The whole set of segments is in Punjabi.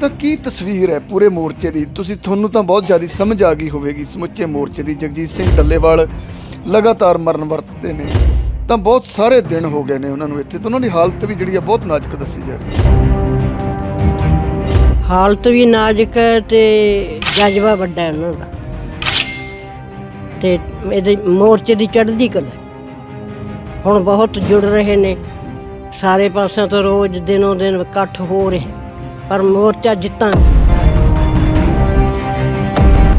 ਤਾਂ ਕੀ ਤਸਵੀਰ ਹੈ ਪੂਰੇ ਮੋਰਚੇ ਦੀ? ਤੁਸੀਂ ਤੁਹਾਨੂੰ ਤਾਂ ਬਹੁਤ ਜ਼ਿਆਦਾ ਸਮਝ ਆ ਗਈ ਹੋਵੇਗੀ, ਸਮੁੱਚੇ ਮੋਰਚੇ ਦੀ। ਜਗਜੀਤ ਸਿੰਘ ਡੱਲੇਵਾਲ ਲਗਾਤਾਰ ਮਰਨ ਵਰਤਦੇ ਨੇ। ਤਾਂ ਬਹੁਤ ਸਾਰੇ ਦਿਨ ਹੋ ਗਏ ਨੇ ਉਹਨਾਂ ਨੂੰ ਇੱਥੇ। ਤਾਂ ਉਹਨਾਂ ਦੀ ਹਾਲਤ ਵੀ ਜਿਹੜੀ ਆ ਬਹੁਤ ਨਾਜ਼ੁਕ ਦੱਸੀ ਜਾ ਰਹੀ ਹੈ। ਹਾਲਤ ਵੀ ਨਾਜ਼ੁਕ ਹੈ ਤੇ ਜਜ਼ਬਾ ਵੱਡਾ ਹੈ ਉਹਨਾਂ ਦਾ। ਤੇ ਇਹਦੇ ਮੋਰਚੇ ਦੀ ਚੜ੍ਹਦੀ ਕਲਾ ਹੁਣ ਬਹੁਤ ਜੁੜ ਰਹੇ ਨੇ। ਸਾਰੇ ਪਾਸਿਆਂ ਤੋਂ ਰੋਜ਼ ਦਿਨੋਂ ਦਿਨ ਇਕੱਠ ਹੋ ਰਿਹਾ ਪਰ ਮੋਰਚਾ ਜਿੱਤਾਂਗੇ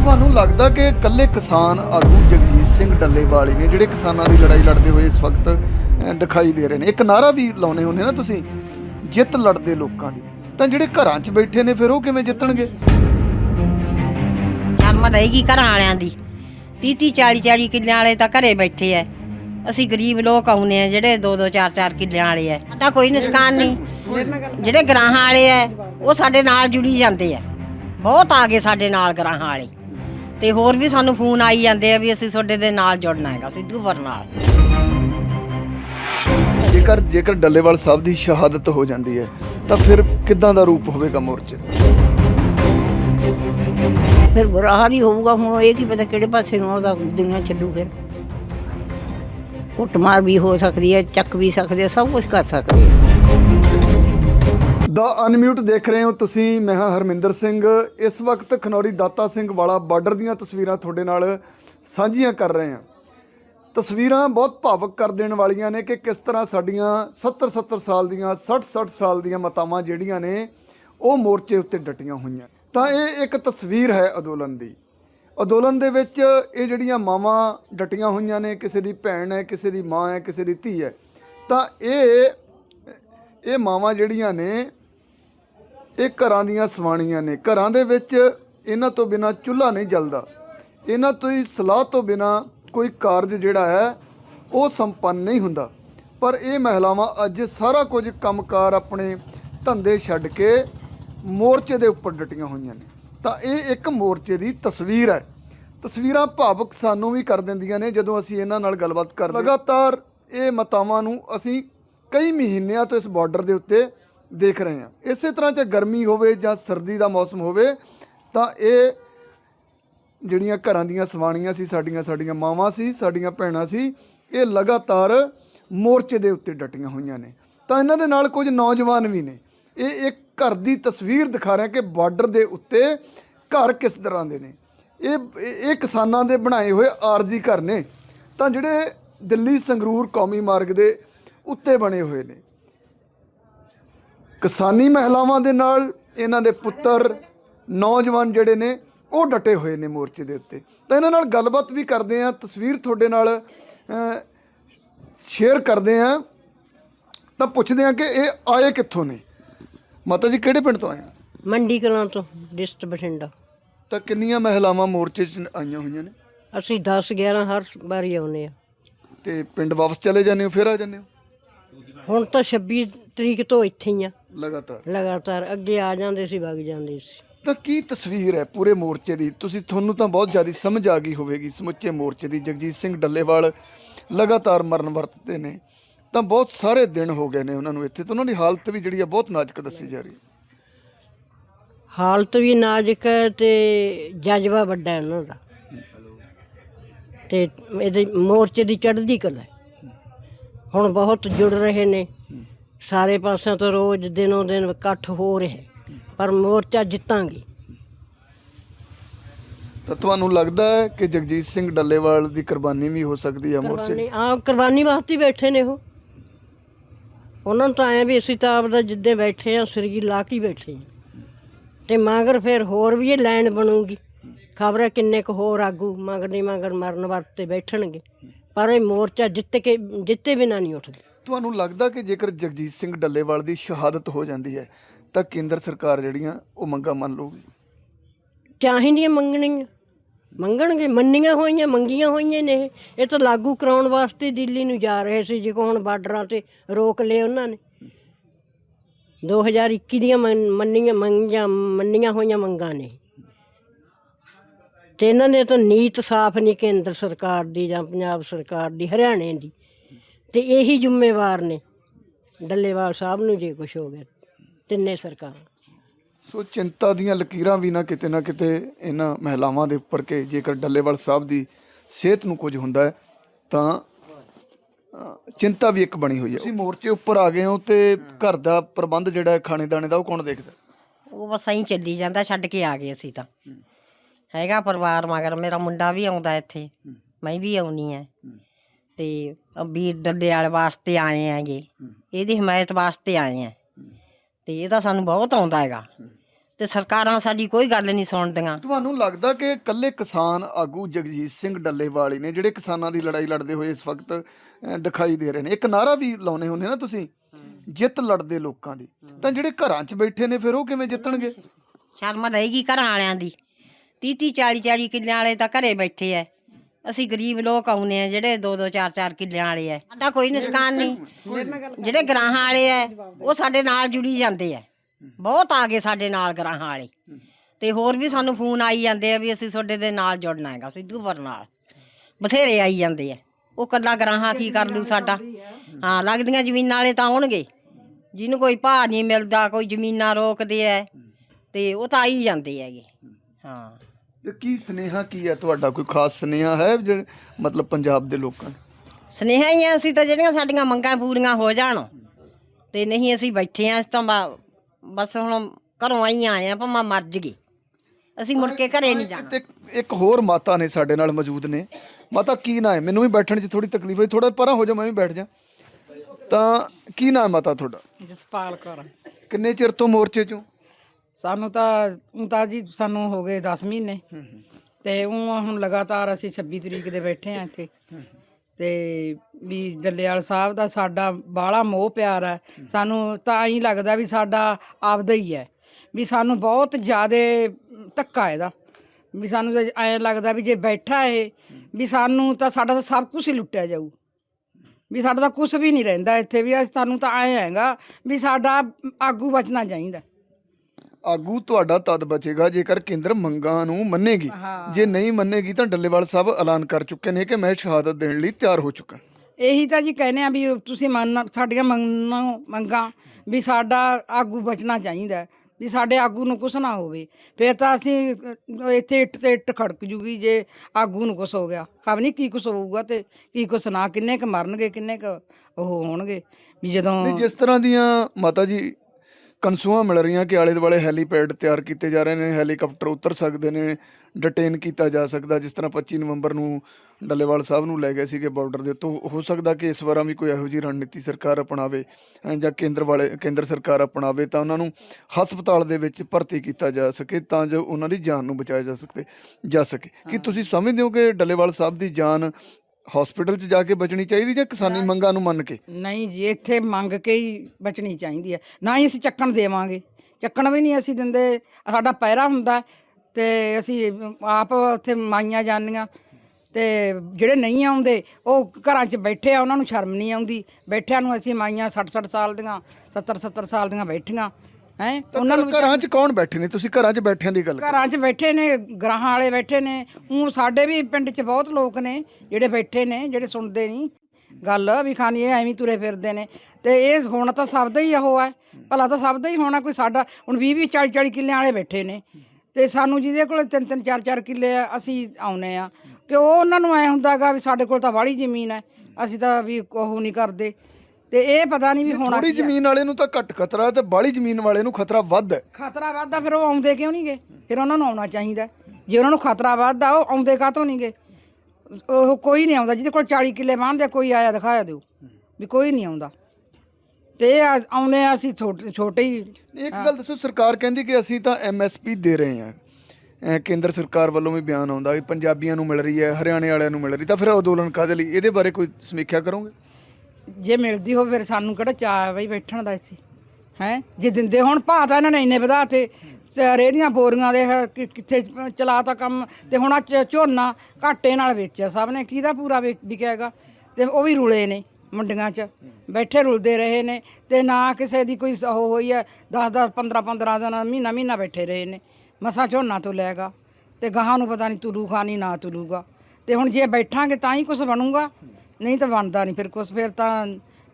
ਤੁਹਾਨੂੰ ਲੱਗਦਾ ਕਿ ਇਕੱਲੇ ਕਿਸਾਨ ਆਗੂ ਜਗਜੀਤ ਸਿੰਘ ਡੱਲੇਵਾਲ ਨੇ ਜਿਹੜੇ ਕਿਸਾਨਾਂ ਦੀ ਲੜਾਈ ਲੜਦੇ ਹੋਏ ਇਸ ਵਕਤ ਅਹ, ਦਿਖਾਈ ਦੇ ਰਹੇ ਨੇ? ਇੱਕ ਨਾਰਾ ਵੀ ਲਾਉਨੇ ਹੁੰਦੇ ਨਾ ਤੁਸੀਂ ਜਿੱਤ ਲੜਦੇ ਲੋਕਾਂ ਦੀ। ਤਾਂ ਜਿਹੜੇ ਘਰਾਂ 'ਚ ਬੈਠੇ ਨੇ ਫਿਰ ਉਹ ਕਿਵੇਂ ਜਿੱਤਣਗੇ? ਕੰਮ ਰਹੇਗੀ ਘਰਾਂ ਵਾਲਿਆਂ ਦੀ। 30 30 40 40 ਕਿੱਲਿਆਂ ਵਾਲੇ ਤਾਂ ਘਰੇ ਬੈਠੇ ਐ। ਅਸੀਂ ਗਰੀਬ ਲੋਕ ਆਉਂਦੇ ਆ ਜਿਹੜੇ 2 2 4 4 ਕਿੱਲਿਆਂ ਵਾਲੇ ਐ। ਸਾਡਾ ਕੋਈ ਨੁਕਸਾਨ ਨਹੀਂ। ਜਿਹੜੇ ਗਰਾਹਾਂ ਵਾਲੇ ਐ ਉਹ ਸਾਡੇ ਨਾਲ ਜੁੜੀ ਜਾਂਦੇ ਐ। ਬਹੁਤ ਆ ਗਏ ਸਾਡੇ ਨਾਲ ਗਰਾਹਾਂ ਵਾਲੇ। ਤੇ ਹੋਰ ਵੀ ਸਾਨੂੰ ਫੋਨ ਆਈ ਜਾਂਦੇ ਆ ਵੀ ਅਸੀਂ ਤੁਹਾਡੇ ਦੇ ਨਾਲ ਜੁੜਨਾ ਹੈਗਾ ਸਿੱਧੂਪੁਰ ਨਾਲ। ਜੇਕਰ ਜੇਕਰ ਡੱਲੇਵਾਲ ਸਾਹਿਬ ਦੀ ਸ਼ਹਾਦਤ ਹੋ ਜਾਂਦੀ ਹੈ ਤਾਂ ਫਿਰ ਕਿੱਦਾਂ ਦਾ ਰੂਪ ਹੋਵੇਗਾ ਮੋਰਚੇ? ਫਿਰ ਬੁਰਾ ਹਾਲ ਹੀ ਹੋਊਗਾ ਹੁਣ ਇਹ ਕੀ ਪਤਾ ਕਿਹੜੇ ਪਾਸੇ ਨੂੰ ਉਹਦਾ ਦੁਨੀਆ ਚੱਲੂ ਫਿਰ। ਕੁੱਟਮਾਰ ਵੀ ਹੋ ਸਕਦੀ ਹੈ ਚੱਕ ਵੀ ਸਕਦੇ ਆ ਸਭ ਕੁਝ ਕਰ ਸਕਦੇ ਆ ਦਾ ਅਨਮਿਊਟ ਦੇਖ ਰਹੇ ਹੋ ਤੁਸੀਂ, ਮੈਂ ਹਾਂ ਹਰਮਿੰਦਰ ਸਿੰਘ। ਇਸ ਵਕਤ ਖਨੌਰੀ ਦਾਤਾ ਸਿੰਘ ਵਾਲਾ ਬਾਰਡਰ ਦੀਆਂ ਤਸਵੀਰਾਂ ਤੁਹਾਡੇ ਨਾਲ ਸਾਂਝੀਆਂ ਕਰ ਰਹੇ ਹਾਂ। ਤਸਵੀਰਾਂ ਬਹੁਤ ਭਾਵਕ ਕਰ ਦੇਣ ਵਾਲੀਆਂ ਨੇ ਕਿ ਕਿਸ ਤਰ੍ਹਾਂ ਸਾਡੀਆਂ 70 70 ਸਾਲ ਦੀਆਂ 60 60 ਸਾਲ ਦੀਆਂ ਮਾਤਾਵਾਂ ਜਿਹੜੀਆਂ ਨੇ, ਉਹ ਮੋਰਚੇ ਉੱਤੇ ਡਟੀਆਂ ਹੋਈਆਂ। ਤਾਂ ਇਹ ਇੱਕ ਤਸਵੀਰ ਹੈ ਅੰਦੋਲਨ ਦੀ। ਅੰਦੋਲਨ ਦੇ ਵਿੱਚ ਇਹ ਜਿਹੜੀਆਂ ਮਾਵਾਂ ਡਟੀਆਂ ਹੋਈਆਂ ਨੇ, ਕਿਸੇ ਦੀ ਭੈਣ ਹੈ, ਕਿਸੇ ਦੀ ਮਾਂ ਹੈ, ਕਿਸੇ ਦੀ ਧੀ ਹੈ, ਤਾਂ ਇਹ ਇਹ ਮਾਵਾਂ ਜਿਹੜੀਆਂ ਨੇ ਇਹ ਘਰਾਂ ਦੀਆਂ ਸਵਾਣੀਆਂ ਨੇ। ਘਰਾਂ ਦੇ ਵਿੱਚ ਇਹਨਾਂ ਤੋਂ ਬਿਨਾ ਚੁੱਲ੍ਹਾ ਨਹੀਂ ਜਲਦਾ। ਇਹਨਾਂ ਤੋਂ ਹੀ ਸਲਾਹ ਤੋਂ ਬਿਨਾ ਕੋਈ ਕਾਰਜ ਜਿਹੜਾ ਹੈ, ਉਹ ਸੰਪੰਨ ਨਹੀਂ ਹੁੰਦਾ। ਪਰ ਇਹ ਮਹਿਲਾਵਾਂ ਅੱਜ ਸਾਰਾ ਕੁਝ ਕੰਮਕਾਰ ਆਪਣੇ ਧੰਦੇ ਛੱਡ ਕੇ ਮੋਰਚੇ ਦੇ ਉੱਪਰ ਡਟੀਆਂ ਹੋਈਆਂ ਨੇ। ਤਾਂ ਇਹ ਇੱਕ ਮੋਰਚੇ ਦੀ ਤਸਵੀਰ ਹੈ। ਤਸਵੀਰਾਂ ਭਾਵਕ ਸਾਨੂੰ ਵੀ ਕਰ ਦਿੰਦੀਆਂ ਨੇ ਜਦੋਂ ਅਸੀਂ ਇਹਨਾਂ ਨਾਲ ਗੱਲਬਾਤ ਕਰਦੇ ਲਗਾਤਾਰ ਇਹ ਮਤਾਵਾਂ ਨੂੰ ਅਸੀਂ ਕਈ ਮਹੀਨਿਆਂ ਤੋਂ ਇਸ ਬਾਰਡਰ ਦੇ ਉੱਤੇ ਦੇਖ ਰਹੇ ਹਾਂ। ਇਸੇ ਤਰ੍ਹਾਂ ਚਾਹੇ ਗਰਮੀ ਹੋਵੇ ਜਾਂ ਸਰਦੀ ਦਾ ਮੌਸਮ ਹੋਵੇ, ਤਾਂ ਇਹ ਜਿਹੜੀਆਂ ਘਰਾਂ ਦੀਆਂ ਸਵਾਣੀਆਂ ਸੀ, ਸਾਡੀਆਂ ਸਾਡੀਆਂ ਮਾਵਾਂ ਸੀ, ਸਾਡੀਆਂ ਭੈਣਾਂ ਸੀ, ਇਹ ਲਗਾਤਾਰ ਮੋਰਚੇ ਦੇ ਉੱਤੇ ਡਟੀਆਂ ਹੋਈਆਂ ਨੇ। ਤਾਂ ਇਹਨਾਂ ਦੇ ਨਾਲ ਕੁਝ ਨੌਜਵਾਨ ਵੀ ਨੇ। ਇਹ ਇੱਕ ਘਰ ਦੀ ਤਸਵੀਰ ਦਿਖਾ ਰਿਹਾ ਕਿ ਬਾਰਡਰ ਦੇ ਉੱਤੇ ਘਰ ਕਿਸ ਤਰ੍ਹਾਂ ਦੇ ਨੇ। ਇਹ ਇਹ ਕਿਸਾਨਾਂ ਦੇ ਬਣਾਏ ਹੋਏ ਆਰਜ਼ੀ ਘਰ ਨੇ। ਤਾਂ ਜਿਹੜੇ ਦਿੱਲੀ ਸੰਗਰੂਰ ਕੌਮੀ ਮਾਰਗ ਦੇ ਉੱਤੇ ਬਣੇ ਹੋਏ ਨੇ। ਕਿਸਾਨੀ ਮਹਿਲਾਵਾਂ ਦੇ ਨਾਲ ਇਹਨਾਂ ਦੇ ਪੁੱਤਰ ਨੌਜਵਾਨ ਜਿਹੜੇ ਨੇ ਉਹ ਡਟੇ ਹੋਏ ਨੇ ਮੋਰਚੇ ਦੇ ਉੱਤੇ। ਤਾਂ ਇਹਨਾਂ ਨਾਲ ਗੱਲਬਾਤ ਵੀ ਕਰਦੇ ਆ ਤਸਵੀਰ ਤੁਹਾਡੇ ਨਾਲ ਸ਼ੇਅਰ ਕਰਦੇ ਆ ਤਾਂ ਪੁੱਛਦੇ ਆ ਕਿ ਇਹ ਆਏ ਕਿੱਥੋਂ ਨੇ? ਮਾਤਾ ਜੀ ਕਿਹੜੇ ਪਿੰਡ ਤੋਂ ਆਏ ਮੰਡੀ ਕਲਾਂ ਤੋਂ ਡਿਸਟ ਬਠਿੰਡਾ। ਤਾਂ ਕਿੰਨੀਆਂ ਮਹਿਲਾਵਾਂ ਮੋਰਚੇ 'ਚ ਆਈਆਂ ਹੋਈਆਂ ਨੇ? ਅਸੀਂ 10 11 ਹਰ ਵਾਰੀ ਆਉਂਦੇ ਆ ਤੇ ਪਿੰਡ ਵਾਪਸ ਚਲੇ ਜਾਂਦੇ ਹੋ ਫਿਰ ਆ ਜਾਂਦੇ ਹੋ? ਹੁਣ ਤਾਂ 26 ਤਰੀਕ ਤੋਂ ਇੱਥੇ ਹੀ ਆ। ਲਗਾਤਾਰ। ਲਗਾਤਾਰ ਅੱਗੇ ਆ ਜਾਂਦੇ ਸੀ ਵਗ ਜਾਂਦੇ ਸੀ। ਤਾਂ ਕੀ ਤਸਵੀਰ ਹੈ ਪੂਰੇ ਮੋਰਚੇ ਦੀ? ਤੁਸੀਂ ਤੁਹਾਨੂੰ ਤਾਂ ਬਹੁਤ ਜ਼ਿਆਦਾ ਸਮਝ ਆ ਗਈ ਹੋਵੇਗੀ ਸਮੁੱਚੇ ਮੋਰਚੇ ਦੀ। ਜਗਜੀਤ ਸਿੰਘ ਡੱਲੇਵਾਲ ਲਗਾਤਾਰ ਮਰਨ ਵਰਤਦੇ ਨੇ। ਤਾਂ ਬਹੁਤ ਸਾਰੇ ਦਿਨ ਹੋ ਗਏ ਨੇ ਉਹਨਾਂ ਨੂੰ ਇੱਥੇ। ਤਾਂ ਉਹਨਾਂ ਦੀ ਹਾਲਤ ਵੀ ਜਿਹੜੀ ਆ ਬਹੁਤ ਨਾਜ਼ੁਕ ਦੱਸੀ ਜਾ ਰਹੀ ਹੈ। ਹਾਲਤ ਵੀ ਨਾਜ਼ੁਕ ਹੈ ਤੇ ਜਜ਼ਬਾ ਵੱਡਾ ਹੈ ਉਹਨਾਂ ਦਾ। ਤੇ ਇਹਦੇ ਮੋਰਚੇ ਦੀ ਚੜ੍ਹਦੀ ਕਲਾ ਹੈ। ਹੁਣ ਬਹੁਤ ਜੁੜ ਰਹੇ ਨੇ। ਸਾਰੇ ਪਾਸਿਆਂ ਤੋਂ ਰੋਜ਼ ਦਿਨੋਂ ਦਿਨ ਇਕੱਠ ਹੋ ਰਿਹਾ। ਪਰ ਮੋਰਚਾ ਜਿੱਤਾਂਗੇ। ਤਾਂ ਤੁਹਾਨੂੰ ਲੱਗਦਾ ਹੈ ਕਿ ਜਗਜੀਤ ਸਿੰਘ ਡੱਲੇਵਾਲ ਦੀ ਕੁਰਬਾਨੀ ਵੀ ਹੋ ਸਕਦੀ ਹੈ ਮੋਰਚੇ ਕੁਰਬਾਨੀ ਆ ਕੁਰਬਾਨੀ ਵਾਸਤੇ ਹੀ ਬੈਠੇ ਨੇ ਉਹ। ਉਹਨਾਂ ਨੂੰ ਤਾਂ ਐ ਵੀ ਅਸੀਂ ਤਾਂ ਆਪਦਾ ਜਿੱਦੇ ਬੈਠੇ ਆ ਸਰੀਰ ਲਾ ਕੇ ਹੀ ਬੈਠੇ ਆ ਤੇ ਮਗਰ ਫਿਰ ਹੋਰ ਵੀ ਇਹ ਲਾਈਨ ਬਣੂਗੀ। ਖਬਰ ਹੈ ਕਿੰਨੇ ਕੁ ਹੋਰ ਆਗੂ ਮਗਰ ਨਹੀਂ ਮਗਰ ਮਰਨ ਵਾਸਤੇ ਬੈਠਣਗੇ। ਪਰ ਇਹ ਮੋਰਚਾ ਜਿੱਤ ਕੇ ਜਿੱਤੇ ਬਿਨਾਂ ਨਹੀਂ ਉੱਠਦੇ। ਤੁਹਾਨੂੰ ਲੱਗਦਾ ਕਿ ਜੇਕਰ ਜਗਜੀਤ ਸਿੰਘ ਡੱਲੇਵਾਲ ਦੀ ਸ਼ਹਾਦਤ ਹੋ ਜਾਂਦੀ ਹੈ ਤਾਂ ਕੇਂਦਰ ਸਰਕਾਰ ਜਿਹੜੀਆਂ ਉਹ ਮੰਗਾਂ ਮੰਨ ਲਊਗੀ? ਚਾਹੀਦੀਆਂ ਮੰਗਣੀਆਂ। ਮੰਗਣਗੇ ਮੰਨੀਆਂ ਹੋਈਆਂ ਮੰਗੀਆਂ ਹੋਈਆਂ ਨੇ ਇਹ। ਇਹ ਤਾਂ ਲਾਗੂ ਕਰਾਉਣ ਵਾਸਤੇ ਦਿੱਲੀ ਨੂੰ ਜਾ ਰਹੇ ਸੀ ਜੇ ਹੁਣ ਬਾਰਡਰਾਂ ਤੇ ਰੋਕ ਲਏ ਉਹਨਾਂ ਨੇ। 2021 ਦੀਆਂ ਮੰਨ- ਮੰਨੀਆਂ ਮੰਗੀਆਂ ਮੰਨੀਆਂ ਹੋਈਆਂ ਮੰਗਾਂ ਨੇ। ਤੇ ਇਹਨਾਂ ਨੇ ਤਾਂ ਨੀਤ ਸਾਫ਼ ਨਹੀਂ ਕੇਂਦਰ ਸਰਕਾਰ ਦੀ ਜਾਂ ਪੰਜਾਬ ਸਰਕਾਰ ਦੀ ਹਰਿਆਣੇ ਦੀ। ਤੇ ਇਹੀ ਜ਼ਿੰਮੇਵਾਰ ਨੇ। ਡੱਲੇਵਾਲ ਸਾਹਿਬ ਨੂੰ ਜੇ ਕੁਝ ਹੋ ਗਿਆ ਤਿੰਨੇ ਸਰਕਾਰਾਂ। ਸੋ ਚਿੰਤਾ ਦੀਆਂ ਲਕੀਰਾਂ ਵੀ ਨਾ ਕਿਤੇ ਨਾ ਕਿਤੇ ਇਹਨਾਂ ਮਹਿਲਾਵਾਂ ਦੇ ਉੱਪਰ ਕਿ ਜੇਕਰ ਡੱਲੇਵਾਲ ਸਾਹਿਬ ਦੀ ਸਿਹਤ ਨੂੰ ਕੁਝ ਹੁੰਦਾ ਹੈ ਤਾਂ ਚਿੰਤਾ ਵੀ ਇੱਕ ਬਣੀ ਹੋਈ ਹੈ। ਤੁਸੀਂ ਮੋਰਚੇ ਉੱਪਰ ਆ ਗਏ ਹੋ ਤੇ ਘਰ ਦਾ ਪ੍ਰਬੰਧ ਜਿਹੜਾ ਹੈ ਖਾਣੇ ਦਾਣੇ ਦਾ ਉਹ ਕੌਣ ਦੇਖਦਾ ਉਹ ਬਸ ਐਂ ਚੱਲੀ ਜਾਂਦਾ ਛੱਡ ਕੇ ਆ ਗਏ ਅਸੀਂ ਤਾਂ। ਹੈਗਾ ਪਰਿਵਾਰ ਮਗਰ ਮੇਰਾ ਮੁੰਡਾ ਵੀ ਆਉਂਦਾ ਇੱਥੇ। ਮੈਂ ਵੀ ਆਉਣੀ ਐ ਤੇ ਵੀਰ ਡੱਲੇ ਵਾਲੇ ਵਾਸਤੇ ਆਏ ਆਂਗੇ ਇਹਦੀ ਹਮਾਇਤ ਵਾਸਤੇ ਆਏ ਆ। ਤੇ ਇਹ ਤਾਂ ਸਾਨੂੰ ਬਹੁਤ ਆਉਂਦਾ ਹੈਗਾ। ਤੇ ਸਰਕਾਰਾਂ ਸਾਡੀ ਕੋਈ ਗੱਲ ਨਹੀਂ ਸੁਣਦੀਆਂ। ਤੁਹਾਨੂੰ ਲੱਗਦਾ ਕਿ ਇਕੱਲੇ ਕਿਸਾਨ ਆਗੂ ਜਗਜੀਤ ਸਿੰਘ ਡੱਲੇਵਾਲੀ ਨੇ ਜਿਹੜੇ ਕਿਸਾਨਾਂ ਦੀ ਲੜਾਈ ਲੜਦੇ ਹੋਏ ਇਸ ਵਕਤ ਦਿਖਾਈ ਦੇ ਰਹੇ ਨੇ ਇੱਕ ਨਾਰਾ ਵੀ ਲਾਉਨੇ ਹੁੰਦੇ ਨਾ ਤੁਸੀਂ? ਜਿੱਤ ਲੜਦੇ ਲੋਕਾਂ ਦੀ। ਤਾਂ ਜਿਹੜੇ ਘਰਾਂ 'ਚ ਬੈਠੇ ਨੇ ਫਿਰ ਉਹ ਕਿਵੇਂ ਜਿੱਤਣਗੇ? ਸ਼ਰਮ ਰਹੇਗੀ ਘਰਾਂ ਵਾਲਿਆਂ ਦੀ। ਤੀਹ ਤੀਹ ਚਾਲੀ ਚਾਲੀ ਕਿੱਲਿਆਂ ਵਾਲੇ ਤਾਂ ਘਰੇ ਬੈਠੇ ਐ। ਅਸੀਂ ਗਰੀਬ ਲੋਕ ਆਉਨੇ ਆ ਜਿਹੜੇ 2 2 4 4 ਕਿੱਲਿਆਂ ਵਾਲੇ ਐ। ਸਾਡਾ ਕੋਈ ਨੁਕਸਾਨ ਨਹੀਂ। ਜਿਹੜੇ ਗਰਾਹਾਂ ਵਾਲੇ ਐ, ਉਹ ਸਾਡੇ ਨਾਲ ਜੁੜੀ ਜਾਂਦੇ ਐ। ਬਹੁਤ ਆ ਗਏ ਸਾਡੇ ਨਾਲ ਗਰਾਹਾਂ ਵਾਲੇ। ਤੇ ਹੋਰ ਵੀ ਸਾਨੂੰ ਫੋਨ ਆਈ ਜਾਂਦੇ ਆ ਵੀ ਅਸੀਂ ਤੁਹਾਡੇ ਦੇ ਨਾਲ ਜੁੜਨਾ ਹੈਗਾ ਸਿੱਧੂਪੁਰ ਨਾਲ। ਬਥੇਰੇ ਆਈ ਜਾਂਦੇ ਆ ਉਹ ਕੱਲਾ ਗਰਾਹਾਂ ਕੀ ਕਰ ਲੂ ਸਾਡਾ? ਹਾਂ, ਲੱਗਦੀਆਂ ਜ਼ਮੀਨਾਂ ਵਾਲੇ ਤਾਂ ਆਉਣਗੇ। ਜਿਹਨੂੰ ਕੋਈ ਭਾਅ ਨਹੀਂ ਮਿਲਦਾ, ਕੋਈ ਜ਼ਮੀਨਾਂ ਰੋਕਦੇ ਐ। ਤੇ ਉਹ ਤਾਂ ਆਈ ਜਾਂਦੇ ਹੈਗੇ। ਹਾਂ। ਤੇ ਕੀ ਸਨੇਹਾ ਕੀ ਹੈ ਤੁਹਾਡਾ? ਕੋਈ ਖਾਸ ਸਨੇਹਾ ਹੈ ਜਿਹੜੇ ਮਤਲਬ ਪੰਜਾਬ ਦੇ ਲੋਕਾਂ ਨੂੰ? ਸੁਨੇਹਾ ਹੀ ਆ ਅਸੀਂ ਤਾਂ ਜਿਹੜੀਆਂ ਸਾਡੀਆਂ ਮੰਗਾਂ ਪੂਰੀਆਂ ਹੋ ਜਾਣ ਤੇ ਨਹੀਂ ਅਸੀਂ ਬੈਠੇ ਆ ਅਸੀਂ ਤਾਂ ਬਾ- ਬਸ ਹੁਣ ਘਰੋਂ ਆਈ ਆਏ ਆ ਭਾਵੇਂ ਮਰ ਜਗੇ ਅਸੀਂ ਮੁੜ ਕੇ ਘਰੇ ਨਹੀਂ ਜਾਣਾ। ਤੇ ਇੱਕ ਹੋਰ ਮਾਤਾ ਨੇ ਸਾਡੇ ਨਾਲ ਮੌਜੂਦ ਨੇ। ਮਾਤਾ ਕੀ ਨਾਂ ਹੈ? ਮੈਨੂੰ ਵੀ ਬੈਠਣ 'ਚ ਥੋੜੀ ਤਕਲੀਫ ਹੋਈ ਥੋੜਾ ਪਰਾਂ ਹੋ ਜਾ ਮੈਂ ਵੀ ਬੈਠ ਜਾ ਤਾਂ ਕੀ ਨਾਂ ਹੈ ਮਾਤਾ ਤੁਹਾਡਾ? ਜਸਪਾਲ ਕੌਰ। ਕਿੰਨੇ ਚਿਰ ਤੋਂ ਮੋਰਚੇ 'ਚੋਂ? ਸਾਨੂੰ ਤਾਂ ਊਂ ਤਾਂ ਜੀ ਸਾਨੂੰ ਹੋ ਗਏ 10 ਮਹੀਨੇ। ਤੇ ਉਹ ਹੁਣ ਲਗਾਤਾਰ ਅਸੀਂ 26 ਤਰੀਕ ਦੇ ਬੈਠੇ ਆ ਇੱਥੇ। ਤੇ ਵੀ ਡੱਲੇਵਾਲ ਸਾਹਿਬ ਦਾ ਸਾਡਾ ਬਾਹਲਾ ਮੋਹ ਪਿਆਰ ਹੈ। ਸਾਨੂੰ ਤਾਂ ਐਂ ਲੱਗਦਾ ਵੀ ਸਾਡਾ ਆਪਦਾ ਹੀ ਹੈ। ਵੀ ਸਾਨੂੰ ਬਹੁਤ ਜ਼ਿਆਦੇ ਧੱਕਾ ਇਹਦਾ। ਵੀ ਸਾਨੂੰ ਐਂ ਲੱਗਦਾ ਵੀ ਜੇ ਬੈਠਾ ਇਹ ਵੀ ਸਾਨੂੰ ਤਾਂ ਸਾਡਾ ਤਾਂ ਸਭ ਕੁਝ ਹੀ ਲੁੱਟਿਆ ਜਾਊ। ਵੀ ਸਾਡਾ ਤਾਂ ਕੁਝ ਵੀ ਨਹੀਂ ਰਹਿੰਦਾ ਇੱਥੇ। ਵੀ ਅਸੀਂ ਸਾਨੂੰ ਤਾਂ ਐਂ ਹੈਗਾ ਵੀ ਸਾਡਾ ਆਗੂ ਬਚਣਾ ਚਾਹੀਦਾ। ਆਗੂ ਤੁਹਾਡਾ ਤਦ ਬਚੇਗਾ ਜੇਕਰ ਕੇਂਦਰ ਮੰਗਾਂ ਨੂੰ ਮੰਨੇਗੀ। ਹਾਂ। ਜੇ ਨਹੀਂ ਮੰਨੇਗੀ ਤਾਂ ਡੱਲੇਵਾਲ ਸਾਹਿਬ ਐਲਾਨ ਕਰ ਚੁੱਕੇ ਨੇ ਕਿ ਮੈਂ ਸ਼ਹਾਦਤ ਦੇਣ ਲਈ ਤਿਆਰ ਹੋ ਚੁੱਕਾ। ਇਹੀ ਤਾਂ ਜੀ ਕਹਿੰਦੇ ਆ ਵੀ ਤੁਸੀਂ ਮੰਨ ਸਾਡੀਆਂ ਮੰਗਾਂ ਮੰਗਾਂ ਵੀ ਸਾਡਾ ਆਗੂ ਬਚਣਾ ਚਾਹੀਦਾ ਹੈ, ਵੀ ਸਾਡੇ ਆਗੂ ਨੂੰ ਕੁਛ ਨਾ ਹੋਵੇ। ਫਿਰ ਤਾਂ ਅਸੀਂ ਅਹ, ਇੱਥੇ ਇੱਟ ਤੇ ਇੱਟ ਖੜਕ ਜੂਗੀ ਜੇ ਆਗੂ ਨੂੰ ਕੁਛ ਹੋ ਗਿਆ। ਖਬ ਨਹੀਂ ਕੀ ਕੁਛ ਹੋਊਗਾ ਤੇ ਕੀ ਕੁਛ ਨਾ ਕਿੰਨੇ ਕ ਮਰਨਗੇ ਕਿੰਨੇ ਕ ਉਹ ਹੋਣਗੇ ਵੀ ਜਦੋਂ ਨਹੀਂ ਜਿਸ ਤਰ੍ਹਾਂ ਦੀਆਂ ਮਾਤਾ ਜੀ ਕਨਸੂਆਂ ਮਿਲ ਰਹੀਆਂ ਕਿ ਆਲੇ ਦੁਆਲੇ ਹੈਲੀਪੈਡ ਤਿਆਰ ਕੀਤੇ ਜਾ ਰਹੇ ਨੇ ਹੈਲੀਕਾਪਟਰ ਉਤਰ ਸਕਦੇ ਨੇ ਡਿਟੇਨ ਕੀਤਾ ਜਾ ਸਕਦਾ ਜਿਸ ਤਰ੍ਹਾਂ 25 ਨਵੰਬਰ ਨੂੰ ਡੱਲੇਵਾਲ ਸਾਹਿਬ ਨੂੰ ਲੈ ਗਏ ਸੀਗੇ ਬਾਰਡਰ ਦੇ ਉੱਤੋਂ। ਹੋ ਸਕਦਾ ਕਿ ਇਸ ਵਾਰਾਂ ਵੀ ਕੋਈ ਇਹੋ ਜਿਹੀ ਰਣਨੀਤੀ ਸਰਕਾਰ ਅਪਣਾਵੇ ਜਾਂ ਕੇਂਦਰ ਵਾਲੇ ਕੇਂਦਰ ਸਰਕਾਰ ਅਪਣਾਵੇ ਤਾਂ ਉਹਨਾਂ ਨੂੰ ਹਸਪਤਾਲ ਦੇ ਵਿੱਚ ਭਰਤੀ ਕੀਤਾ ਜਾ ਸਕੇ ਤਾਂ ਜੋ ਉਹਨਾਂ ਦੀ ਜਾਨ ਨੂੰ ਬਚਾਇਆ ਜਾ ਸਕੇ ਜਾ ਸਕੇ। ਕੀ ਤੁਸੀਂ ਸਮਝਦੇ ਹੋ ਕਿ ਡੱਲੇਵਾਲ ਸਾਹਿਬ ਦੀ ਜਾਨ ਹਸਪੀਟਲ 'ਚ ਜਾ ਕੇ ਬਚਣੀ ਚਾਹੀਦੀ ਜਾਂ ਕਿਸਾਨੀ ਮੰਗਾਂ ਨੂੰ ਮੰਨ ਕੇ? ਨਹੀਂ ਜੀ ਇੱਥੇ ਮੰਗ ਕੇ ਹੀ ਬਚਣੀ ਚਾਹੀਦੀ ਹੈ। ਨਾ ਹੀ ਅਸੀਂ ਚੱਕਣ ਦੇਵਾਂਗੇ। ਚੱਕਣ ਵੀ ਨਹੀਂ ਅਸੀਂ ਦਿੰਦੇ। ਸਾਡਾ ਪਹਿਰਾ ਹੁੰਦਾ ਤੇ ਅਸੀਂ ਆਪ ਉੱਥੇ ਮਾਈਆਂ ਜਾਂਦੀਆਂ। ਤੇ ਜਿਹੜੇ ਨਹੀਂ ਆਉਂਦੇ ਉਹ ਘਰਾਂ 'ਚ ਬੈਠੇ ਆ ਉਹਨਾਂ ਨੂੰ ਸ਼ਰਮ ਨਹੀਂ ਆਉਂਦੀ। ਬੈਠਿਆਂ ਨੂੰ ਅਸੀਂ ਮਾਈਆਂ 60 60 ਸਾਲ ਦੀਆਂ 70 70 ਸਾਲ ਦੀਆਂ ਬੈਠੀਆਂ। ਹੈ? ਉਹਨਾਂ ਨੂੰ ਘਰਾਂ 'ਚ ਕੌਣ ਬੈਠੇ ਨੇ? ਤੁਸੀਂ ਘਰਾਂ 'ਚ ਬੈਠਿਆਂ ਦੀ ਗੱਲ ਘਰਾਂ 'ਚ ਬੈਠੇ ਨੇ ਗ੍ਰਾਹਾਂ ਵਾਲੇ ਬੈਠੇ ਨੇ। ਉਹ ਸਾਡੇ ਵੀ ਪਿੰਡ 'ਚ ਬਹੁਤ ਲੋਕ ਨੇ ਜਿਹੜੇ ਬੈਠੇ ਨੇ ਜਿਹੜੇ ਸੁਣਦੇ ਨਹੀਂ। ਗੱਲ ਵੀ ਖਾਨੀ ਇਹ ਐਵੇਂ ਤੁਰੇ ਫਿਰਦੇ ਨੇ। ਤੇ ਇਹ ਹੋਣਾ ਤਾਂ ਸਭ ਦਾ ਹੀ ਉਹ ਹੈ। ਭਲਾ ਤਾਂ ਸਭ ਦਾ ਹੀ ਹੋਣਾ ਕੋਈ ਸਾਡਾ ਹੁਣ 20 20 40 40 ਕਿੱਲਿਆਂ ਵਾਲੇ ਬੈਠੇ ਨੇ। ਤੇ ਸਾਨੂੰ ਜਿਹਦੇ ਕੋਲ ਤਿੰਨ ਤਿੰਨ ਚਾਰ ਚਾਰ ਕਿੱਲੇ ਆ ਅਸੀਂ ਆਉਨੇ ਆ ਕਿ ਉਹ ਉਹਨਾਂ ਨੂੰ ਐ ਹੁੰਦਾਗਾ ਵੀ ਸਾਡੇ ਕੋਲ ਤਾਂ ਵਾਲੀ ਜ਼ਮੀਨ ਹੈ। ਅਸੀਂ ਤਾਂ ਵੀ ਉਹ ਨਹੀਂ ਕਰਦੇ। ਤੇ ਇਹ ਪਤਾ ਨਹੀਂ ਵੀ ਹੋਣਾ ਥੋੜੀ ਕੀ ਆ। ਜ਼ਮੀਨ ਵਾਲੇ ਨੂੰ ਤਾਂ ਘੱਟ ਖਤਰਾ ਤੇ ਬਾਹਲੀ ਜ਼ਮੀਨ ਵਾਲੇ ਨੂੰ ਖਤਰਾ ਵੱਧ ਹੈ। ਖਤਰਾ ਵੱਧਦਾ ਫਿਰ ਉਹ ਆਉਂਦੇ ਕਿਉਂ ਨਹੀਂਗੇ ਫਿਰ ਉਹਨਾਂ ਨੂੰ ਆਉਣਾ ਚਾਹੀਦਾ ਜੇ ਉਹਨਾਂ ਨੂੰ ਖਤਰਾ ਵੱਧਦਾ ਉਹ ਆਉਂਦੇ ਕਾਹਤੋਂ ਨਹੀਂਗੇ ਉਹ ਕੋਈ ਨਹੀਂ ਆਉਂਦਾ ਜਿਹਦੇ ਕੋਲ 40 ਕਿੱਲੇ ਵਾਹਣਦੇ ਕੋਈ ਆਇਆ ਦਿਖਾਇਆ ਦਿਓ ਵੀ ਕੋਈ ਨਹੀਂ ਆਉਂਦਾ। ਤੇ ਇਹ ਆ- ਆਉਂਦੇ ਆ ਅਸੀਂ ਛੋਟੇ ਛੋਟੇ ਹੀ। ਇੱਕ ਗੱਲ ਦੱਸੋ ਸਰਕਾਰ ਕਹਿੰਦੀ ਕਿ ਅਸੀਂ ਤਾਂ ਐਮਐਸਪੀ ਦੇ ਰਹੇ ਹਾਂ। ਅਹ ਕੇਂਦਰ ਸਰਕਾਰ ਵੱਲੋਂ ਵੀ ਬਿਆਨ ਆਉਂਦਾ ਕਿ ਪੰਜਾਬੀਆਂ ਨੂੰ ਮਿਲ ਰਹੀ ਹੈ ਹਰਿਆਣੇ ਵਾਲਿਆਂ ਨੂੰ ਮਿਲ ਰਹੀ ਤਾਂ ਫਿਰ ਅੰਦੋਲਨ ਕਾਹਦੇ ਲਈ? ਇਹਦੇ ਬਾਰੇ ਕੋਈ ਸਮੀਖਿਆ ਕਰੋਗੇ? ਜੇ ਮਿਲਦੀ ਹੋਵੇ ਫਿਰ ਸਾਨੂੰ ਕਿਹੜਾ ਚਾਹ ਬਈ ਬੈਠਣ ਦਾ ਇੱਥੇ, ਹੈ? ਜੇ ਦਿੰਦੇ ਹੁਣ ਭਾਅ ਤਾਂ ਇਹਨਾਂ ਨੇ ਇੰਨੇ ਵਧਾਤੇ ਰੇ ਦੀਆਂ ਬੋਰੀਆਂ ਦੇ ਇਹ ਕਿ- ਕਿੱਥੇ ਚਲਾਤਾ ਕੰਮ ਤੇ ਹੁਣ ਆ ਝੋਨਾ ਘਾਟੇ ਨਾਲ ਵੇਚਿਆ, ਸਭ ਨੇ ਕਿਹਦਾ ਪੂਰਾ ਵਿਕਿਆ ਵਿਕਿਆਗਾ ਤੇ ਉਹ ਵੀ ਰੁਲੇ ਨੇ ਮੰਡੀਆਂ 'ਚ, ਬੈਠੇ ਰੁਲਦੇ ਰਹੇ ਨੇ ਤੇ ਨਾ ਕਿਸੇ ਦੀ ਕੋਈ ਉਹ ਹੋਈ ਹੈ 10 10 15 15 ਦਿਨ, ਮਹੀਨਾ ਮਹੀਨਾ ਬੈਠੇ ਰਹੇ ਨੇ, ਮਸਾਂ ਝੋਨਾ ਤੋਂ ਲੈਗਾ ਤੇ ਗਾਹਾਂ ਨੂੰ ਪਤਾ ਨਹੀਂ ਤੁਲੂ ਖਾਣੀ ਨਾ ਤੁਲੂਗਾ ਤੇ ਹੁਣ ਜੇ ਬੈਠਾਂਗੇ ਤਾਂ ਹੀ ਕੁਝ ਬਣੂਗਾ। ਨਹੀਂ ਤਾਂ ਬਣਦਾ ਨਹੀਂ। ਫਿਰ ਕੁਛ ਫਿਰ ਤਾਂ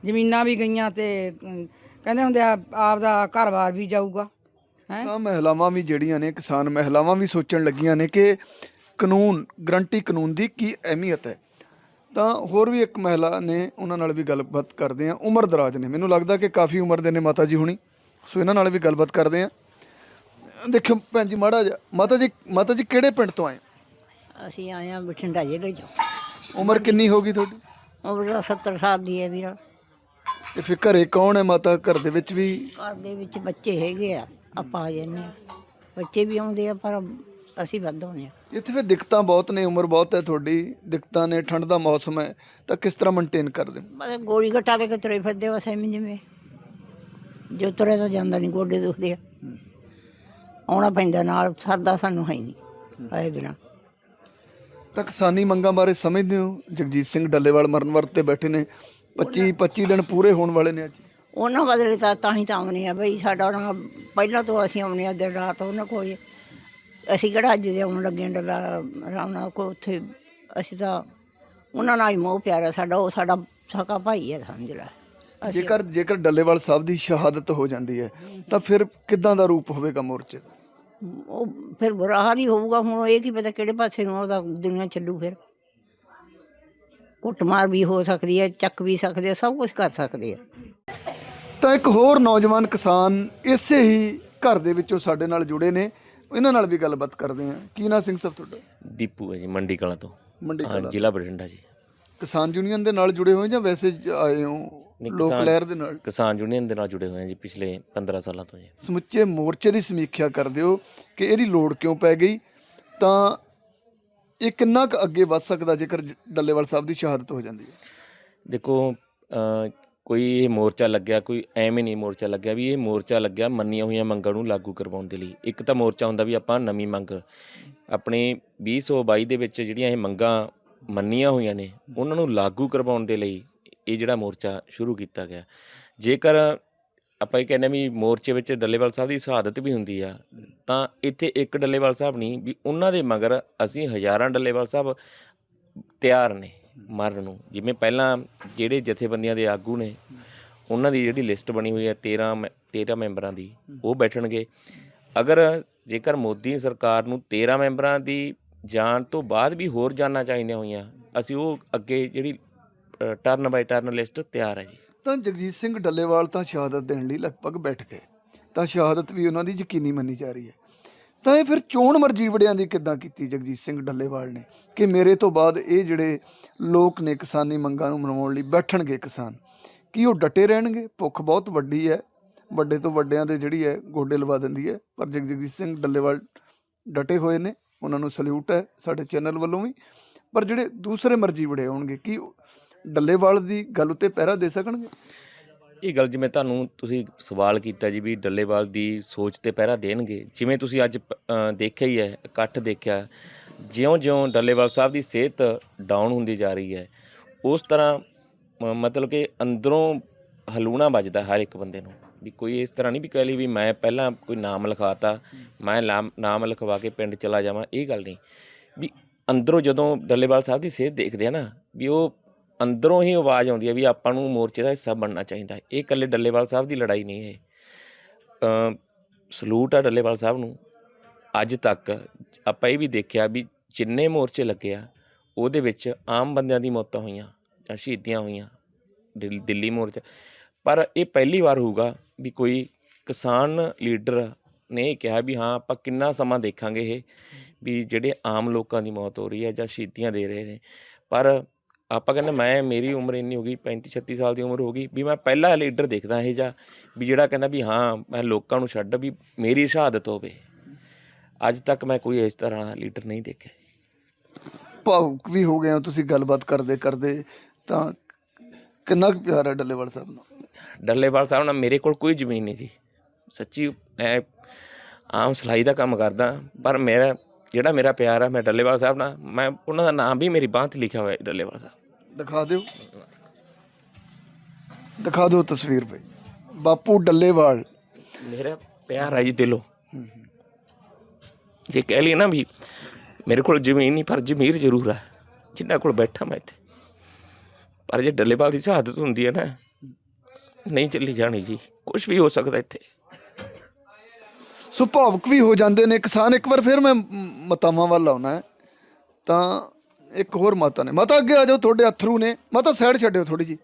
ਜ਼ਮੀਨਾਂ ਵੀ ਗਈਆਂ ਤੇ ਅਮ, ਕਹਿੰਦੇ ਹੁੰਦੇ ਆ ਆਪਦਾ ਘਰ-ਬਾਰ ਵੀ ਜਾਊਗਾ ਹੈ? ਤਾਂ ਮਹਿਲਾਵਾਂ ਵੀ ਜਿਹੜੀਆਂ ਨੇ ਕਿਸਾਨ ਮਹਿਲਾਵਾਂ ਵੀ ਸੋਚਣ ਲੱਗੀਆਂ ਨੇ ਕਿ ਕਾਨੂੰਨ ਗਰੰਟੀ ਕਾਨੂੰਨ ਦੀ ਕੀ ਅਹਿਮੀਅਤ ਹੈ। ਤਾਂ ਹੋਰ ਵੀ ਇੱਕ ਮਹਿਲਾ ਨੇ ਉਹਨਾਂ ਨਾਲ ਵੀ ਗੱਲਬਾਤ ਕਰਦੇ ਆ ਉਮਰ ਦਰਾਜ ਨੇ। ਮੈਨੂੰ ਲੱਗਦਾ ਕਿ ਕਾਫੀ ਉਮਰ ਦੇ ਨੇ ਮਾਤਾ ਜੀ ਹੁਣੀ। ਸੋ ਇਹਨਾਂ ਨਾਲ ਵੀ ਗੱਲਬਾਤ ਕਰਦੇ ਆ ਦੇਖਿਓ ਭੈਣ ਜੀ ਮਾੜਾ ਜਿਹਾ ਮਾਤਾ ਜੀ ਮਾਤਾ ਜੀ ਕਿਹੜੇ ਪਿੰਡ ਤੋਂ ਆਏ? ਅਸੀਂ ਆਏ ਆ ਬਠਿੰਡਾ ਜ਼ਿਲ੍ਹੇ ਚੋਂ। ਉਮਰ ਕਿੰਨੀ ਹੋ ਗਈ ਤੁਹਾਡੀ? ਉਮਰ ਤਾਂ 70 ਸਾਲ ਦੀ ਹੈ ਵੀਰਾ। ਤੇ ਫਿਰ ਘਰੇ ਕੌਣ ਹੈ ਮਾਤਾ? ਘਰ ਦੇ ਵਿੱਚ ਵੀ? ਘਰ ਦੇ ਵਿੱਚ ਬੱਚੇ ਹੈਗੇ ਆ ਆਪਾਂ ਆ ਜਾਂਦੇ ਹਾਂ। ਬੱਚੇ ਵੀ ਆਉਂਦੇ ਆ ਪਰ ਅਸੀਂ ਵੱਧ ਹੋਣੇ ਆ ਇੱਥੇ ਫਿਰ ਦਿੱਕਤਾਂ ਬਹੁਤ ਨੇ ਉਮਰ ਬਹੁਤ ਹੈ ਤੁਹਾਡੀ। ਦਿੱਕਤਾਂ ਨੇ ਠੰਡ ਦਾ ਮੌਸਮ ਹੈ ਤਾਂ ਕਿਸ ਤਰ੍ਹਾਂ ਮੇਨਟੇਨ ਕਰਦੇ ਹੋ? ਬਸ ਗੋਲੀ ਘਟਾ ਲੈ ਕੇ ਤੁਰੇ ਫਿਰਦੇ ਬਸ ਐਵੇਂ ਜਿਵੇਂ। ਜੋ ਤੁਰੇ ਤਾਂ ਜਾਂਦਾ ਨਹੀਂ ਗੋਡੇ ਦੁਖਦੇ ਆ। ਆਉਣਾ ਪੈਂਦਾ ਨਾਲ ਸਰਦਾ ਸਾਨੂੰ ਹੈ ਨਹੀਂ ਆਏ ਬਿਨਾ। ਤਾਂ ਕਿਸਾਨੀ ਮੰਗਾਂ ਬਾਰੇ ਸਮਝਦੇ ਹੋ? ਜਗਜੀਤ ਸਿੰਘ ਡੱਲੇਵਾਲ ਮਰਨ ਵਰਤ ਤੇ ਬੈਠੇ ਨੇ। 25 25 ਦਿਨ ਪੂਰੇ ਹੋਣ ਵਾਲੇ ਨੇ ਅੱਜ। ਉਹਨਾਂ ਬਦਲੇ ਤਾਂ ਤਾਂ ਹੀ ਤਾਂ ਆਉਣੇ ਆ ਬਈ ਸਾਡਾ ਉਹਨਾਂ ਪਹਿਲਾਂ ਤੋਂ ਅਸੀਂ ਆਉਣੇ ਆ ਦਿਨ ਰਾਤ ਉਹਨਾਂ ਕੋਲ ਅਸੀਂ ਕਿਹੜਾ ਅੱਜ ਦੇ ਆਉਣ ਲੱਗੇ ਡੱਲਾ ਰਾਮਨਾ ਕੋ ਉੱਥੇ ਅਸੀਂ ਤਾਂ ਉਹਨਾਂ ਨਾਲ ਹੀ ਮੋਹ ਪਿਆਰਾ ਸਾਡਾ ਉਹ ਸਾਡਾ ਸਕਾ ਭਾਈ ਹੈ ਸਮਝ ਲੈ ਜੇਕਰ ਜੇਕਰ ਡੱਲੇਵਾਲ ਸਾਹਿਬ ਦੀ ਸ਼ਹਾਦਤ ਹੋ ਜਾਂਦੀ ਹੈ ਤਾਂ ਫਿਰ ਕਿੱਦਾਂ ਦਾ ਰੂਪ ਹੋਵੇਗਾ ਮੋਰਚੇ? ਦਾ? ਉਹ ਫਿਰ ਬੁਰਾ ਹਾਲ ਹੀ ਹੋਊਗਾ ਹੁਣ ਇਹ ਕੀ ਪਤਾ ਕਿਹੜੇ ਪਾਸੇ ਨੂੰ ਉਹਦਾ ਦੁਨੀਆ ਚੱਲੂ ਫਿਰ। ਕੁੱਟਮਾਰ ਵੀ ਹੋ ਸਕਦੀ ਹੈ ਚੱਕ ਵੀ ਸਕਦੇ ਆ ਸਭ ਕੁਝ ਕਰ ਸਕਦੇ ਆ। ਤਾਂ ਇੱਕ ਹੋਰ ਨੌਜਵਾਨ ਕਿਸਾਨ ਇਸੇ ਹੀ ਘਰ ਦੇ ਵਿੱਚੋਂ ਸਾਡੇ ਨਾਲ ਜੁੜੇ ਨੇ। ਇਹਨਾਂ ਨਾਲ ਵੀ ਗੱਲਬਾਤ ਕਰਦੇ ਹਾਂ। ਕੀ ਨਾਂ ਸਿੰਘ ਸਾਹਿਬ ਤੁਹਾਡਾ? ਦੀਪੂ ਹੈ ਜੀ ਮੰਡੀ ਕਲਾਂ ਤੋਂ। ਮੰਡੀ ਹਾਂ ਕਲਾਂ ਜ਼ਿਲ੍ਹਾ ਬਠਿੰਡਾ ਜੀ। ਕਿਸਾਨ ਯੂਨੀਅਨ ਦੇ ਨਾਲ ਜੁੜੇ ਹੋਏ ਜਾਂ ਵੈਸੇ ਆਏ ਹੋ? ਲੋਕ ਲਹਿਰ ਦੇ ਨਾਲ ਕਿਸਾਨ ਯੂਨੀਅਨ ਦੇ ਨਾਲ ਜੁੜੇ ਹੋਏ ਹਾਂ ਜੀ ਪਿਛਲੇ 15 ਸਾਲਾਂ ਤੋਂ ਜੀ। ਸਮੁੱਚੇ ਮੋਰਚੇ ਦੀ ਸਮੀਖਿਆ ਕਰਦੇ ਹੋ ਕਿ ਇਹਦੀ ਲੋੜ ਕਿਉਂ ਪੈ ਗਈ? ਤਾਂ ਇਹ ਕਿੰਨਾ ਕੁ ਅੱਗੇ ਵੱਧ ਸਕਦਾ ਜੇਕਰ ਡੱਲੇਵਾਲ ਸਾਹਿਬ ਦੀ ਸ਼ਹਾਦਤ ਹੋ ਜਾਂਦੀ ਹੈ? ਦੇਖੋ ਕੋਈ ਇਹ ਮੋਰਚਾ ਲੱਗਿਆ ਕੋਈ ਐਵੇਂ ਨਹੀਂ ਮੋਰਚਾ ਲੱਗਿਆ ਵੀ ਇਹ ਮੋਰਚਾ ਲੱਗਿਆ ਮੰਨੀਆਂ ਹੋਈਆਂ ਮੰਗਾਂ ਨੂੰ ਲਾਗੂ ਕਰਵਾਉਣ ਦੇ ਲਈ। ਇੱਕ ਤਾਂ ਮੋਰਚਾ ਹੁੰਦਾ ਵੀ ਆਪਾਂ ਨਵੀਂ ਮੰਗ ਆਪਣੇ 2022 ਦੇ ਵਿੱਚ ਜਿਹੜੀਆਂ ਇਹ ਮੰਗਾਂ ਮੰਨੀਆਂ ਹੋਈਆਂ ਨੇ ਉਹਨਾਂ ਨੂੰ ਲਾਗੂ ਕਰਵਾਉਣ ਦੇ ਲਈ ਇਹ ਜਿਹੜਾ ਮੋਰਚਾ ਸ਼ੁਰੂ ਕੀਤਾ ਗਿਆ। ਜੇਕਰ ਆਪਾਂ ਇਹ ਕਹਿੰਦੇ ਵੀ ਮੋਰਚੇ ਵਿੱਚ ਡੱਲੇਵਾਲ ਸਾਹਿਬ ਦੀ ਸ਼ਹਾਦਤ ਵੀ ਹੁੰਦੀ ਆ, ਤਾਂ ਇੱਥੇ ਇੱਕ ਡੱਲੇਵਾਲ ਸਾਹਿਬ ਨਹੀਂ, ਵੀ ਉਹਨਾਂ ਦੇ ਮਗਰ ਅਸੀਂ ਹਜ਼ਾਰਾਂ ਡੱਲੇਵਾਲ ਸਾਹਿਬ ਤਿਆਰ ਨੇ ਮਰਨ ਨੂੰ। ਜਿਵੇਂ ਪਹਿਲਾਂ ਜਿਹੜੇ ਜਥੇਬੰਦੀਆਂ ਦੇ ਆਗੂ ਨੇ, ਉਹਨਾਂ ਦੀ ਜਿਹੜੀ ਲਿਸਟ ਬਣੀ ਹੋਈ ਹੈ 13 ਮੈਂ- 13 ਮੈਂਬਰਾਂ ਦੀ, ਉਹ ਬੈਠਣਗੇ। ਅਗਰ ਜੇਕਰ ਮੋਦੀ ਸਰਕਾਰ ਨੂੰ 13 ਮੈਂਬਰਾਂ ਦੀ ਜਾਣ ਤੋਂ ਬਾਅਦ ਵੀ ਹੋਰ ਜਾਨਾਂ ਚਾਹੀਦੀਆਂ ਹੋਈਆਂ, ਅਸੀਂ ਉਹ ਅੱਗੇ ਜਿਹੜੀ ਟਰਨ ਬਾਈ ਟਰਨ ਲਿਸਟ ਤਿਆਰ ਹੈ ਜੀ। ਤਾਂ ਜਗਜੀਤ ਸਿੰਘ ਡੱਲੇਵਾਲ ਤਾਂ ਸ਼ਹਾਦਤ ਦੇਣ ਲਈ ਲਗਭਗ ਬੈਠ ਗਏ। ਤਾਂ ਸ਼ਹਾਦਤ ਵੀ ਉਹਨਾਂ ਦੀ ਯਕੀਨੀ ਮੰਨੀ ਜਾ ਰਹੀ ਹੈ। ਤਾਂ ਇਹ ਫਿਰ ਚੋਣ ਮਰਜ਼ੀ ਵੜਿਆਂ ਦੀ ਕਿੱਦਾਂ ਕੀਤੀ ਜਗਜੀਤ ਸਿੰਘ ਡੱਲੇਵਾਲ ਨੇ? ਕਿ ਮੇਰੇ ਤੋਂ ਬਾਅਦ ਇਹ ਜਿਹੜੇ ਲੋਕ ਨੇ ਕਿਸਾਨੀ ਮੰਗਾਂ ਨੂੰ ਮਨਾਉਣ ਲਈ ਬੈਠਣਗੇ ਕਿਸਾਨ, ਕੀ ਉਹ ਡਟੇ ਰਹਿਣਗੇ? ਭੁੱਖ ਬਹੁਤ ਵੱਡੀ ਹੈ। ਵੱਡੇ ਤੋਂ ਵੱਡਿਆਂ ਦੇ ਜਿਹੜੀ ਹੈ ਗੋਡੇ ਲਵਾ ਦਿੰਦੀ ਹੈ। ਪਰ ਜਗ- ਜਗਜੀਤ ਸਿੰਘ ਡੱਲੇਵਾਲ ਡਟੇ ਹੋਏ ਨੇ। ਉਹਨਾਂ ਨੂੰ ਸਲੂਟ ਹੈ ਸਾਡੇ ਚੈਨਲ ਵੱਲੋਂ ਵੀ। ਪਰ ਜਿਹੜੇ ਦੂਸਰੇ ਮਰਜ਼ੀ ਵੜੇ ਹੋਣਗੇ, ਕੀ ਡੱਲੇਵਾਲ ਦੀ ਗੱਲ ਉੱਤੇ ਪਹਿਰਾ ਦੇ ਸਕਣਗੇ? ਇਹ ਗੱਲ ਜਿਵੇਂ ਤੁਹਾਨੂੰ ਤੁਸੀਂ ਸਵਾਲ ਕੀਤਾ ਜੀ ਵੀ ਡੱਲੇਵਾਲ ਦੀ ਸੋਚ ਤੇ ਪਹਿਰਾ ਦੇਣਗੇ ਜਿਵੇਂ ਤੁਸੀਂ ਅੱਜ ਪ- ਅ, ਦੇਖਿਆ ਹੀ ਹੈ ਇਕੱਠ ਦੇਖਿਆ ਜਿਉਂ-ਜਿਉਂ ਡੱਲੇਵਾਲ ਸਾਹਿਬ ਦੀ ਸਿਹਤ ਡਾਊਨ ਹੁੰਦੀ ਜਾ ਰਹੀ ਹੈ ਉਸ ਤਰ੍ਹਾਂ ਮ- ਮਤਲਬ ਕਿ ਅੰਦਰੋਂ ਹਲੂਣਾ ਵੱਜਦਾ ਹਰ ਇੱਕ ਬੰਦੇ ਨੂੰ ਵੀ ਕੋਈ ਇਸ ਤਰ੍ਹਾਂ ਨਹੀਂ ਵੀ ਕਹਿ ਲਈ ਵੀ ਮੈਂ ਪਹਿਲਾਂ ਕੋਈ ਨਾਮ ਲਿਖਾਤਾ ਮੈਂ ਲਾਮ- ਨਾਮ ਲਿਖਵਾ ਕੇ ਪਿੰਡ ਚਲਾ ਜਾਵਾਂ ਇਹ ਗੱਲ ਨਹੀਂ ਵੀ ਅੰਦਰੋਂ ਜਦੋਂ ਡੱਲੇਵਾਲ ਸਾਹਿਬ ਦੀ ਸਿਹਤ ਦੇਖਦੇ ਆ ਨਾ ਵੀ ਉਹ ਅੰਦਰੋਂ ਹੀ ਆਵਾਜ਼ ਆਉਂਦੀ ਹੈ ਵੀ ਆਪਾਂ ਨੂੰ ਮੋਰਚੇ ਦਾ ਹਿੱਸਾ ਬਣਨਾ ਚਾਹੀਦਾ ਇਹ ਇਕੱਲੇ ਡੱਲੇਵਾਲ ਸਾਹਿਬ ਦੀ ਲੜਾਈ ਨਹੀਂ ਹੈ ਸਲੂਟ ਆ ਡੱਲੇਵਾਲ ਸਾਹਿਬ ਨੂੰ। ਅੱਜ ਤੱਕ ਆਪਾਂ ਇਹ ਵੀ ਦੇਖਿਆ ਵੀ ਜਿੰਨੇ ਮੋਰਚੇ ਲੱਗੇ ਆ, ਉਹਦੇ ਵਿੱਚ ਆਮ ਬੰਦਿਆਂ ਦੀ ਮੌਤਾਂ ਹੋਈਆਂ ਜਾਂ ਸ਼ਹੀਦੀਆਂ ਹੋਈਆਂ, ਦਿੱਲੀ ਦਿੱਲੀ ਮੋਰਚਾ। ਪਰ ਇਹ ਪਹਿਲੀ ਵਾਰ ਹੋਊਗਾ ਵੀ ਕੋਈ ਕਿਸਾਨ ਲੀਡਰ ਨੇ ਇਹ ਕਿਹਾ ਵੀ ਹਾਂ, ਆਪਾਂ ਕਿੰਨਾ ਸਮਾਂ ਦੇਖਾਂਗੇ ਇਹ, ਵੀ ਜਿਹੜੇ ਆਮ ਲੋਕਾਂ ਦੀ ਮੌਤ ਹੋ ਰਹੀ ਹੈ ਜਾਂ ਸ਼ਹੀਦੀਆਂ ਦੇ ਰਹੇ ਨੇ। ਪਰ ਆਪਾਂ ਕਹਿੰਦੇ ਮੈਂ ਮੇਰੀ ਉਮਰ ਇੰਨੀ ਹੋ ਗਈ 35 36 ਸਾਲ ਦੀ ਉਮਰ ਹੋ ਗਈ ਵੀ ਮੈਂ ਪਹਿਲਾ ਲੀਡਰ ਦੇਖਦਾ ਇਹ ਜਾਂ ਵੀ ਜਿਹੜਾ ਕਹਿੰਦਾ ਵੀ ਹਾਂ ਮੈਂ ਲੋਕਾਂ ਨੂੰ ਛੱਡ ਵੀ ਮੇਰੀ ਸ਼ਹਾਦਤ ਹੋਵੇ। ਅੱਜ ਤੱਕ ਮੈਂ ਕੋਈ ਇਸ ਤਰ੍ਹਾਂ ਦਾ ਲੀਡਰ ਨਹੀਂ ਦੇਖਿਆ। ਭਾਵੁਕ ਵੀ ਹੋ ਗਏ ਹੋ ਤੁਸੀਂ ਗੱਲਬਾਤ ਕਰਦੇ ਕਰਦੇ ਤਾਂ ਕਿੰਨਾ ਕੁ ਪਿਆਰ ਹੈ ਡੱਲੇਵਾਲ ਸਾਹਿਬ ਨੂੰ? ਡੱਲੇਵਾਲ ਸਾਹਿਬ ਨਾਲ ਮੇਰੇ ਕੋਲ ਕੋਈ ਜ਼ਮੀਨ ਨਹੀਂ ਜੀ। ਸੱਚੀ ਮੈਂ ਆਮ ਸਿਲਾਈ ਦਾ ਕੰਮ ਕਰਦਾ ਪਰ ਮੇਰਾ ਜਿਹੜਾ ਮੇਰਾ ਪਿਆਰ ਆ ਮੈਂ ਡੱਲੇਵਾਲ ਸਾਹਿਬ ਨਾਲ ਮੈਂ ਉਹਨਾਂ ਦਾ ਨਾਮ ਵੀ ਮੇਰੀ ਬਾਂਹ ਤੇ ਲਿਖਿਆ ਹੋਇਆ ਹੈ ਡੱਲੇਵਾਲ ਸਾਹਿਬ। ਦਿਖਾ ਦਿਓ। ਦਿਖਾ ਦਿਓ ਤਸਵੀਰ ਭਾਈ ਬਾਪੂ ਡੱਲੇਵਾਲ। ਮੇਰਾ ਪਿਆਰ ਆ ਜੀ ਦਿਲੋਂ। ਜੇ ਕਹਿ ਲਈ ਨਾ ਵੀ ਮੇਰੇ ਕੋਲ ਜ਼ਮੀਨ ਨਹੀਂ ਪਰ ਜ਼ਮੀਰ ਜ਼ਰੂਰ ਆ। ਜਿੰਨਾ ਕੋਲ ਬੈਠਾ ਮੈਂ ਇੱਥੇ। ਪਰ ਜੇ ਡੱਲੇਵਾਲ ਦੀ ਸ਼ਹਾਦਤ ਹੁੰਦੀ ਹੈ ਨਾ ਨਹੀਂ ਚੱਲੀ ਜਾਣੀ ਜੀ। ਕੁਝ ਵੀ ਹੋ ਸਕਦਾ ਇੱਥੇ। ਸੋ ਭਾਵੁਕ ਵੀ ਹੋ ਜਾਂਦੇ ਨੇ। ਕਿਸਾਨ ਇੱਕ ਵਾਰ ਫਿਰ ਮੈਂ ਮ- ਮਾਤਾਵਾਂ ਵੱਲ ਆਉਣਾ ਹੈ। ਤਾਂ ਇੱਕ ਹੋਰ ਮਾਤਾ ਨੇ। ਮਾਤਾ ਅੱਗੇ ਆ ਜਾਓ, ਤੁਹਾਡੇ ਅਥਰੂ ਨੇ। ਮਾਤਾ ਸਾਈਡ ਛੱਡਿਓ ਥੋੜੀ ਜੀ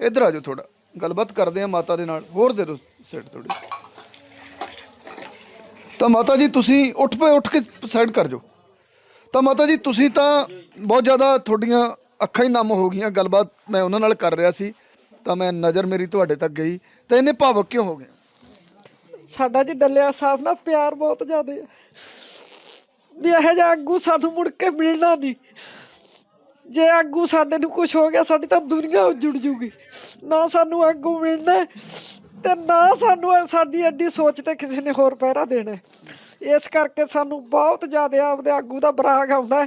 ਇੱਧਰ ਆ ਜਾਓ ਥੋੜਾ ਗੱਲਬਾਤ ਕਰਦੇ ਆ ਮਾਤਾ ਦੇ ਨਾਲ। ਹੋਰ ਦੇ ਦਿਓ ਸਾਈਡ ਥੋੜੀ ਤਾਂ ਮਾਤਾ ਜੀ, ਤੁਸੀਂ ਉੱਠ ਪਏ, ਉੱਠ ਕੇ ਸਾਈਡ ਕਰ ਜਾਓ। ਤਾਂ ਮਾਤਾ ਜੀ, ਤੁਸੀਂ ਤਾਂ ਬਹੁਤ ਜ਼ਿਆਦਾ ਤੁਹਾਡੀਆਂ ਅੱਖਾਂ ਹੀ ਨਮ ਹੋ ਗਈਆਂ। ਗੱਲਬਾਤ ਮੈਂ ਉਹਨਾਂ ਨਾਲ ਕਰ ਰਿਹਾ ਸੀ। ਤਾਂ ਮੈਂ ਨਜ਼ਰ ਮੇਰੀ ਤੁਹਾਡੇ ਤੱਕ ਗਈ। ਤਾਂ ਇੰਨੇ ਭਾਵਕ ਕਿਉਂ ਹੋ ਗਏ? ਸਾਡਾ ਜੀ ਡੱਲਿਆ ਸਾਹਿਬ ਨਾਲ ਪਿਆਰ ਬਹੁਤ ਜ਼ਿਆਦਾ ਹੈ। ਵੀ ਇਹੋ ਜਿਹਾ ਆਗੂ ਸਾਨੂੰ ਮੁੜ ਕੇ ਮਿਲਣਾ ਨਹੀਂ। ਜੇ ਆਗੂ ਸਾਡੇ ਨੂੰ ਕੁਝ ਹੋ ਗਿਆ ਸਾਡੀ ਤਾਂ ਦੁਨੀਆ ਉਜੜ ਜੂਗੀ। ਨਾ ਸਾਨੂੰ ਆਗੂ ਮਿਲਣਾ ਹੈ, ਤੇ ਨਾ ਸਾਨੂੰ ਸਾਡੀ ਐਡੀ ਸੋਚ ਤੇ ਕਿਸੇ ਨੇ ਹੋਰ ਪਹਿਰਾ ਦੇਣਾ ਇਸ ਕਰਕੇ ਸਾਨੂੰ ਬਹੁਤ ਜ਼ਿਆਦਾ ਆਪਦੇ ਆਗੂ ਦਾ ਬਰਾਗ ਆਉਂਦਾ